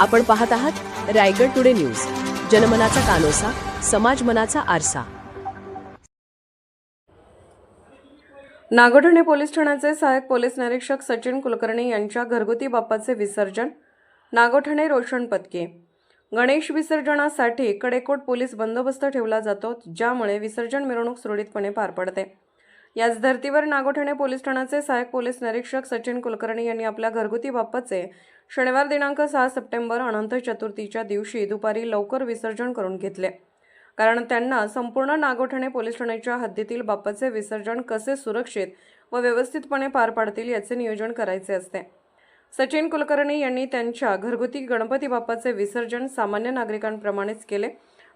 आपण पाहत आहात रायगड टुडे न्यूज. जनमनाचा कानोसा समाज मनाचा आरसा. नागोठणे पोलीस ठाण्याचे सहाय्यक पोलीस निरीक्षक सचिन कुलकर्णी यांच्या घरगुती बाप्पाचे विसर्जन नागोठणे रोशन पत्के गणेश विसर्जनासाठी कडेकोट पोलीस बंदोबस्त ठेवला जातो ज्यामुळे विसर्जन मिरवणूक सुरळीतपणे पार पडते. याच धर्तीवर नागोठणे पोलीस ठाण्याचे सहाय्यक पोलीस निरीक्षक सचिन कुलकर्णी यांनी आपल्या घरगुती बाप्पाचे शनिवार दिनांक सहा सप्टेंबर अनंत चतुर्थीच्या दिवशी दुपारी लवकर विसर्जन करून घेतले. कारण त्यांना संपूर्ण नागोठणे पोलीस ठाण्याच्या हद्दीतील बाप्पाचे विसर्जन कसे सुरक्षित व व्यवस्थितपणे पार पाडतील याचे नियोजन करायचे असते. सचिन कुलकर्णी यांनी त्यांच्या घरगुती गणपती बाप्पाचे विसर्जन सामान्य नागरिकांप्रमाणेच केले.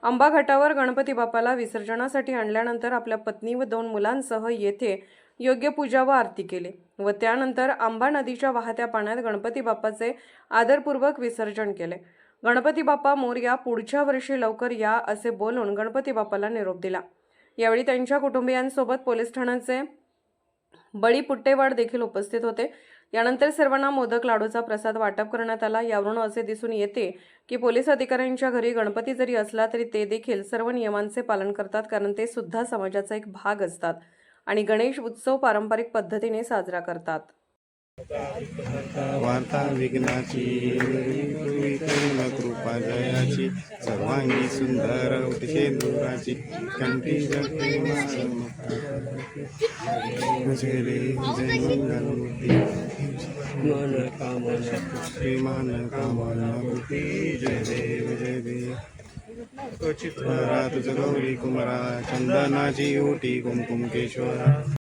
आंबा घाटावर गणपती बाप्पाला विसर्जनासाठी आणल्यानंतर आपल्या पत्नी व दोन मुलांसह येथे योग्य पूजा व आरती केली व त्यानंतर आंबा नदीच्या वाहत्या पाण्यात गणपती बाप्पाचे आदरपूर्वक विसर्जन केले. गणपती बाप्पा मोर्या पुढच्या वर्षी लवकर या असे बोलून गणपती बाप्पाला निरोप दिला. यावेळी त्यांच्या कुटुंबियांसोबत पोलीस ठाण्याचे बळी पुट्टेवाड देखील उपस्थित होते. यानंतर सर्वांना मोदक लाडूचा प्रसाद वाटप करण्यात आला. यावरून असे दिसून येते की पोलीस अधिकाऱ्यांच्या घरी गणपती जरी असला तरी ते देखील सर्व नियमांचे पालन करतात कारण ते सुद्धा समाजाचा एक भाग असतात आणि गणेश उत्सव पारंपरिक पद्धतीने साजरा करतात. वार्ता विघ्नाची कृपा जयाची सर्वांगी सुंदर उठे दुराची कंठी मन कामना श्रीमान कामना जय देव जय देव। तुझ गौरी कुमारा चंदनाची ओटी कुमकुम केशवरा